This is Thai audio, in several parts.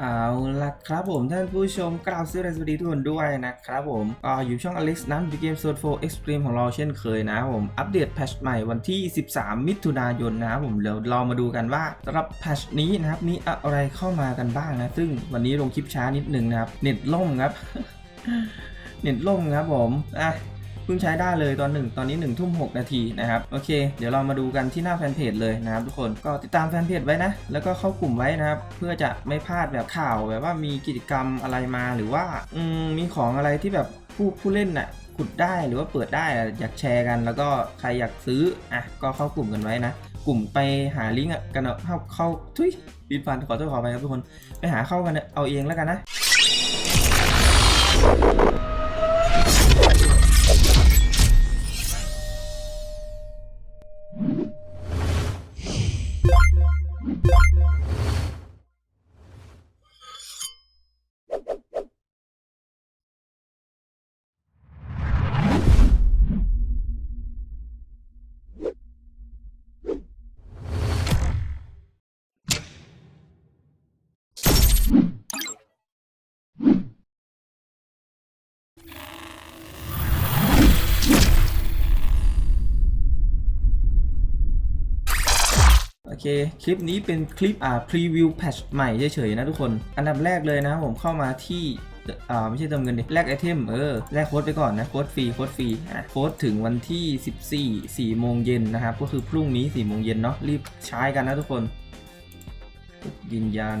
เอาละครับผมท่านผู้ชมกล่าวสวัสดีทุกคนด้วยนะครับผมก็อยู่ช่อง Alex นั้นเกมโซน4 Extreme ของเราเช่นเคยนะผม อัปเดตแพชใหม่วันที่ 13 มิถุนายนนะผมเดี๋ยวเรามาดูกันว่าสำหรับแพชนี้นะครับมีอะไรเข้ามากันบ้างนะ ซึ่งวันนี้ลงคลิปช้านิดนึงนะครับ เน็ตล่มครับ เน็ตล่มครับผมอะ พิ่งใช้ได้เลยตอนหนึ่งตอนนี้1นึ่ทุ่มหนาทีนะครับโอเคเดี๋ยวเรามาดูกันที่หน้าแฟนเพจเลยนะครับทุกคนก็ติดตามแฟนเพจไว้นะแล้วก็เข้ากลุ่มไว้นะครับเพื่อจะไม่พลาดแบบข่าวแบบว่ามีกิจกรรมอะไรมาหรือว่าอืมมีของอะไรที่แบบผู้ผู้เล่นน่ะขุดได้หรือว่าเปิดได้อะอยากแชร์กัน แล้วก็ใครอยากซื้ออะก็เข้ากลุ่มกันไว้นะกลุ่มไปหาลิงก์กันเอาเข้าเข้าทุยบินฟันขอโทษขอไปครับทุกคนไปหาเข้ากันเอาเองแล้วกันนะ คลิปนี้เป็นคลิปอ่าพรีวิวแพทช์ใหม่เฉยๆนะทุกคน อันดับแรกเลยนะผมเข้ามาที่อ่าไม่ใช่เติมเงินดิแลกไอเทมเออแลกโค้ดไปก่อนนะโค้ดฟรีโค้ดฟรีอะโค้ดถึงวันที่ 14 4โมงเย็นนะครับ ก็คือพรุ่งนี้4โมงเย็นเนาะรีบใช้กันนะทุกคนยืนยัน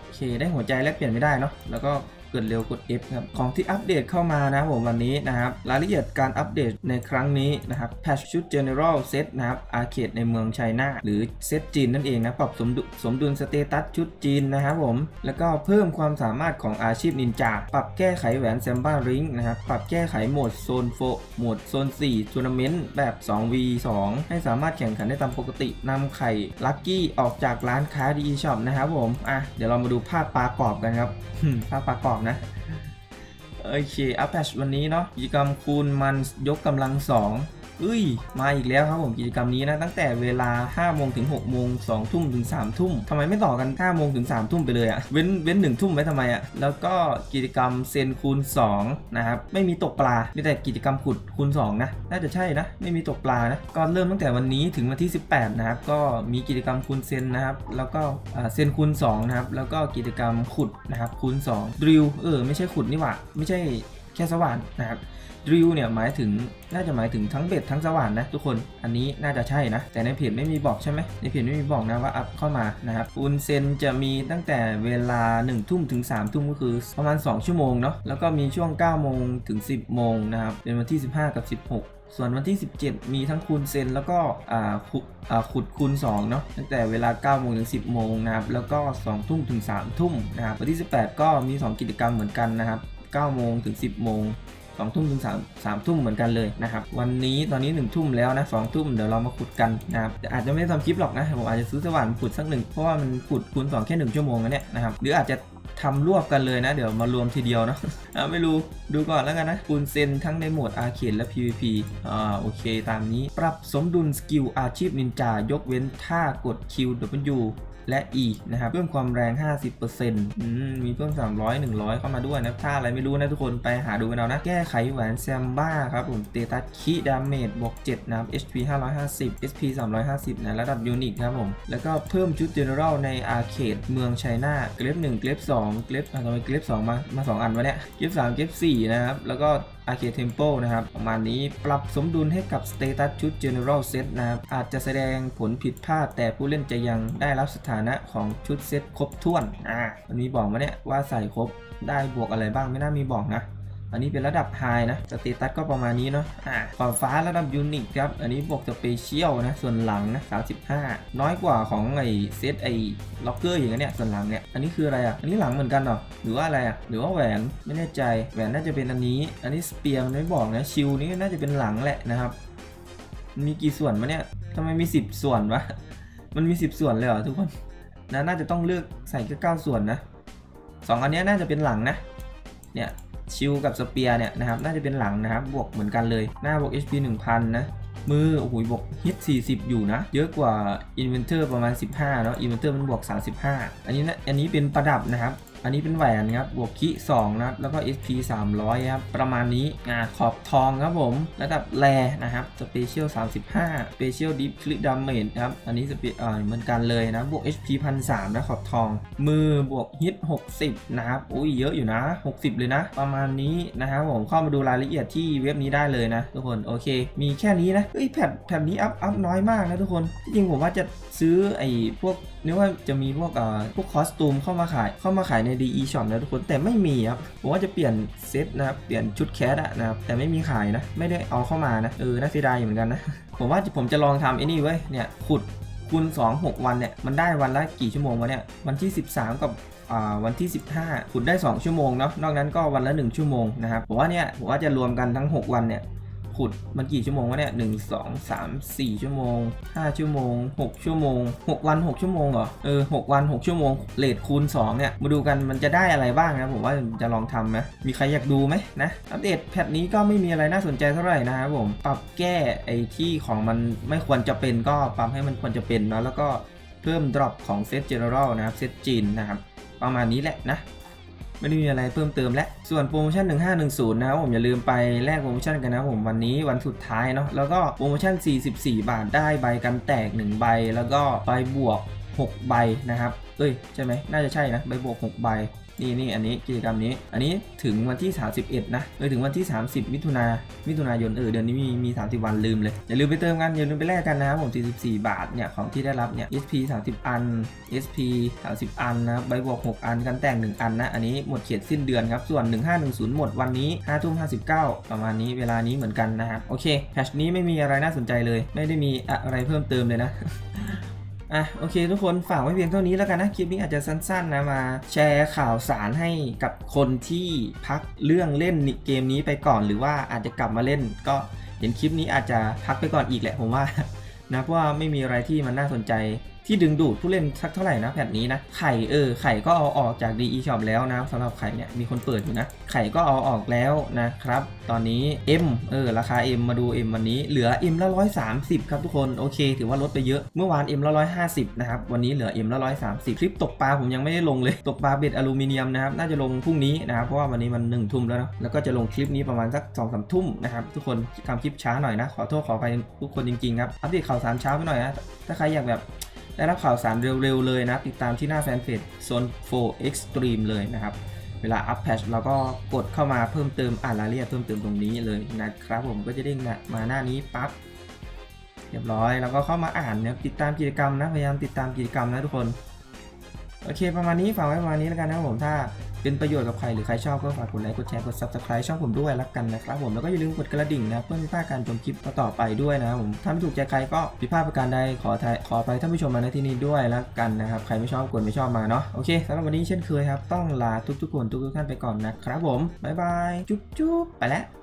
โอเคได้หัวใจแลกเปลี่ยนไม่ได้เนาะแล้วก็ กดเร็วกด F ครับของที่อัปเดตเข้ามานะครับผมวันนี้นะครับรายละเอียดการอัปเดตในครั้งนี้นะครับแพชชุด General Set นะครับอาเขตในเมืองไชน่าหรือเซตจีนนั่นเองนะปรับสมดุสมดุลสเตตัสชุดจีนนะครับผมแล้วก็เพิ่มความสามารถของอาชีพนินจาปรับแก้ไขแหวนแซมบ้าริงนะครับปรับแก้ไขโหมดโซนโฟโหมดโซน4ทัวร์นาเมนต์แบบ 2v2 ให้สามารถแข่งขันได้ตามปกตินำไข่ลัคกี้ออกจากร้านค้าดีช็อปนะครับผมอะเดี๋ยวเรามาดูภาพปลากรอบกันครับภาพปลากรอบนะ โอเค อัพแพชวันนี้เนาะกิจกรรมคูณมันยกกำลังสอง อ้ย มาอีกแล้วครับผมกิจกรรมนี้นะตั้งแต่เวลา5โมงถึง6โมง2ทุ่มถึง3ทุ่มทำไมไม่ต่อกัน5โมงถึง3ทุ่มไปเลยอะเว้นเว้น1ทุ่มไว้ทำไมอะแล้วก็กิจกรรมเซนคูณ2นะครับไม่มีตกปลา มีแต่กิจกรรมขุดคูณ2นะน่าจะใช่นะไม่มีตกปลานะก็เริ่มตั้งแต่วันนี้ถึงวันที่ 18นะครับก็มีกิจกรรมคูณเซนนะครับแล้วก็เซนคูณ2นะครับแล้วก็กิจกรรมขุดนะครับคูณ2ดริลเออไม่ใช่ขุดนี่หว่าไม่ใช่ แค่สว่านนะครับดริลเนี่ยหมายถึงน่าจะหมายถึงทั้งเบ็ดทั้งสว่านนะทุกคนอันนี้น่าจะใช่นะ แต่ในเพจไม่มีบอกใช่ไหมในเพจไม่มีบอกนะว่าอัพเข้ามานะครับอุนเซนจะมีตั้งแต่เวลา1ทุ่มถึง3ทุ่มก็คือประมาณ 2 ชั่วโมงเนาะแล้วก็มีช่วง9โมงถึง 10โมงนะครับเป็นวันที่ 15 กับ 16ส่วนวันที่ 17 มีทั้งคูณเซนแล้วก็อ่าขุดอ่าขุดคูณ2เนาะตั้งแต่เวลา9โมงถึง 10 โมงนะครับแล้วก็ 2 ทุ่มถึง 3 ทุ่มนะครับวันที่ 18 ก็มี 2 กิจกรรมเหมือนกันนะครับ 9โมงถึง 10 โมง2ทุ่มถึง3 3ทุ่มเหมือนกันเลยนะครับวันนี้ตอนนี้ 1 ทุ่มแล้วนะ2ทุ่มเดี๋ยวเรามาขุดกันนะครับอาจจะไม่ได้ทำคลิปหรอกนะผมอาจจะซื้อสว่านขุดสักหนึ่งเพราะว่ามันขุดคูณ2แค่ 1 ชั่วโมงนะเนี่ยนะครับหรืออาจจะทำรวบกันเลยนะ เดี๋ยวมารวมทีเดียวเนาะอะไม่รู้ดูก่อนแล้วกันนะคูณเซนทั้งในโหมดอาร์เคดและ PVP อ่าโอเคตามนี้ ปรับสมดุลสกิลอาชีพนินจายกเว้นท่ากด Q W และ E นะครับ เพิ่มความแรง 50%อืมมีเพิ่ม 300 100 เข้ามาด้วยนะถ้าอะไรไม่รู้นะทุกคนไปหาดูกันเอานะ แก้ไขแหวนแซมบ้าครับผมเตตัสคีดาเมจบวก7นะครับ HP 550 SP 350 นะ ระดับยูนิตครับผม แล้วก็เพิ่มชุด General ในอาร์เคดเมืองไชน่าเกรฟ1เกรฟ2เกรฟอะทำไมเกรฟ2มามา2อันวะเนี่ยเกรฟ3เกรฟ4นะครับ แล้วก็อาร์เคเทมโปนะครับประมาณนี้ปรับสมดุลให้กับสเตตัสชุด General Set นะครับ อาจจะแสดงผลผิดพลาด แต่ผู้เล่นจะยังได้รับสถานะของชุดเซตครบถ้วนอ่ามันมีบอกมาเนี่ยว่าใส่ครบได้บวกอะไรบ้างไม่น่ามีบอกนะ อันนี้เป็นระดับไฮนะ สเตตัสก็ประมาณนี้เนาะ อ่าขอบฟ้าระดับยูนิคครับ อันนี้บวกสเปเชียลนะ ส่วนหลังนะ35 น้อยกว่าของไอเซตไอล็อกเกอร์อย่างเงี้ย ส่วนหลังเนี่ย อันนี้คืออะไรอะ อันนี้หลังเหมือนกันเหรอ หรือว่าอะไรอะ หรือว่าแหวน ไม่แน่ใจ แหวนน่าจะเป็นอันนี้ อันนี้สเปียร์มันไม่บอกนะ ชิลนี่น่าจะเป็นหลังแหละนะครับมันมีกี่ส่วนวะเนี่ยทำไมมี 10 ส่วนวะ มันมี 10 ส่วนเลยเหรอทุกคน นะ น่าจะต้องเลือกใส่แค่9ส่วนนะสองอันนี้น่าจะเป็นหลังนะ เนี่ย ชิลกับสเปียร์เนี่ยนะครับน่าจะเป็นหลังนะครับบวกเหมือนกันเลยหน้าบวก HP 1000 นะมือโอ้โหบวกฮิต40 อยู่นะ เยอะกว่า Inventor ประมาณ 15 เนาะ Inventor มันบวก 35 อันนี้นะอันนี้เป็นประดับนะครับ อันนี้เป็นแหวนครับบวกคิ2นะครับแล้วก็ SP 300ครับประมาณนี้อ่าขอบทองครับผม ระดับแรนะครับสเปเชียล35สเปเชียลดิฟคลิดาเมจครับอันนี้สเปอ่าเหมือนกันเลยนะบวก HP 1003นะขอบทอง มือบวกฮิต60 นะครับอุ้ยเยอะอยู่นะ 60 เลยนะ ประมาณนี้นะครับผมเข้ามาดูรายละเอียดที่เว็บนี้ได้เลยนะ ทุกคนโอเค มีแค่นี้นะเฮ้ยแพทแพทนี้อัพอัพน้อยมากนะทุกคนที่จริงผมว่าจะซื้อไอ้พวกนึกว่าจะมีพวกเอ่อพวกคอสตูมเข้ามาขายเข้ามาขายใน DE Shop นะทุกคนแต่ไม่มีครับผมว่าจะเปลี่ยนเซตนะครับเปลี่ยนชุดแคสอะนะครับแต่ไม่มีขายนะไม่ได้เอาเข้ามานะเออน่าเสียดายอยู่เหมือนกันนะผมว่าผมจะลองทำไอ้นี่เว้เนี่ยขุดคูณ2 6 วันเนี่ยมันได้วันละกี่ชั่วโมงวะเนี่ยวันที่ 13 กับวันที่ 15ขุดได้ 2 ชั่วโมงเนาะนอกนั้นก็วันละ 1 ชั่วโมงนะครับผมว่าเนี่ยผมว่าจะรวมกันทั้ง 6 วันเนี่ย ขุดมันกี่ชั่วโมงวะเนี่ยหนึ่งสองสามสี่ชั่วโมงห้าชั่วโมงหกชั่วโมงหกวันหกชั่วโมงเหรอเออหกวันหกชั่วโมงเลทคูณสองเนี่ยมาดูกันมันจะได้อะไรบ้างนะผมว่าจะลองทำนะมีใครอยากดูไหมนะอัปเดตแพทนี้ก็ไม่มีอะไรน่าสนใจเท่าไหร่นะครับผมปรับแก้ไอ้ที่ของมันไม่ควรจะเป็นก็ปรับให้มันควรจะเป็นเนาะแล้วก็เพิ่ม drop ของเซต general นะครับเซตจีนนะครับประมาณนี้แหละนะ ไม่ได้มีอะไรเพิ่มเติมแล้วส่วนโปรโมชั่น 1510 นะครับผมอย่าลืมไปแลกโปรโมชั่นกันนะผมวันนี้วันสุดท้ายเนาะแล้วก็โปรโมชั่น 44 บาทได้ใบกันแตก 1 ใบ แล้วก็ใบบวก 6 ใบนะครับเอ้ยใช่ไหมน่าจะใช่นะใบบวก 6 ใบนี่นี่อันนี้กิจกรรมนี้ อันนี้ถึงวันที่ 31 นะเออถึงวันที่ 30 มิถุนามิถุนายนเออเดือนนี้มีมี 30 วันลืมเลย อย่าลืมไปเติมกัน อย่าลืมไปแลกกันนะครับผม 44 บาทเนี่ย ของที่ได้รับเนี่ย SP 30 อัน SP 30 อันนะครับใบบวก 6 อันกันแต่ง 1 อันนะ อันนี้หมดเขตสิ้นเดือนครับ ส่วน 1510 หมดวันนี้5ทุ่ม59 ประมาณนี้เวลานี้เหมือนกันนะครับโอเคแพทชนี้ไม่มีอะไรน่าสนใจเลย ไม่ได้มีอะไรเพิ่มเติมเลยนะ อะโอเคทุกคนฝากไว้เพียงเท่านี้แล้วกันนะ คลิปนี้อาจจะสั้นๆนะมา แชร์ข่าวสารให้กับคนที่พักเรื่องเล่นเกมนี้ไปก่อน หรือว่าอาจจะกลับมาเล่น ก็เห็นคลิปนี้อาจจะพักไปก่อนอีกแหละผมว่านะเพราะว่าไม่มีอะไรที่มันน่าสนใจ ที่ดึงดูดผู้เล่นสักเท่าไหร่นะแพทนี้นะไข่เออไข่ก็เอาออกจาก DE Shop แล้วนะสำหรับไข่เนี่ยมีคนเปิดอยู่นะ ไข่ก็เอาออกแล้วนะครับ ตอนนี้ M เออราคา M มาดู M วันนี้เหลือ M ละ130 ครับทุกคนโอเค ถือว่าลดไปเยอะเมื่อวาน M ละ150 นะครับ วันนี้เหลือ M ละ130 คลิปตกปลาผมยังไม่ได้ลงเลยตกปลาเบ็ดอลูมิเนียมนะครับน่าจะลงพรุ่งนี้นะครับเพราะว่าวันนี้มัน 1 ทุ่มแล้วนะแล้วก็จะลงคลิปนี้ประมาณสัก2อสามทุ่มนะครับทุกคนทำคลิปช้าหน่อยนะขอโทษขอไปทุกคนจริงๆครับอัปเดตข่าวสารเช้าไปหน่อยนะถ้าใครอยากแบบ ได้รับข่าวสารเร็วๆเลยนะ ติดตามที่หน้าแฟนเพจ Zone 4 Extreme เลยนะครับ เวลาอัพแพชเราก็กดเข้ามาเพิ่มเติมอ่านรายละเอียดเพิ่มเติมตรงนี้เลยนะครับผมก็จะเด้งมาหน้านี้ปั๊บเรียบร้อย แล้วก็เข้ามาอ่านนะติดตามกิจกรรมนะ พยายามติดตามกิจกรรมนะทุกคน โอเค ประมาณนี้ฝากไว้ประมาณนี้แล้วกันนะครับผมถ้า เป็นประโยชน์กับใครหรือใครชอบก็ฝากกดไลค์กดแชร์กด subscribe ช่องผมด้วยรักกันนะครับผมแล้วก็อย่าลืมกดกระดิ่งนะเพื่อไม่พลาดการชมคลิปต่อไปด้วยนะครับผมถ้าไม่ถูกใจใครก็ผิดพลาดประการใดขอทยขอไปท่านผู้ชมมาในที่นี้ด้วยรักันนะครับใครไม่ชอบกดไม่ชอบมาเนาะโอเคสำหรับวันนี้เช่นเคยครับต้องลาทุกๆคนทุกๆท่านไปก่อนนะครับผมบ๊ายบายจุ๊บๆไปแล้ว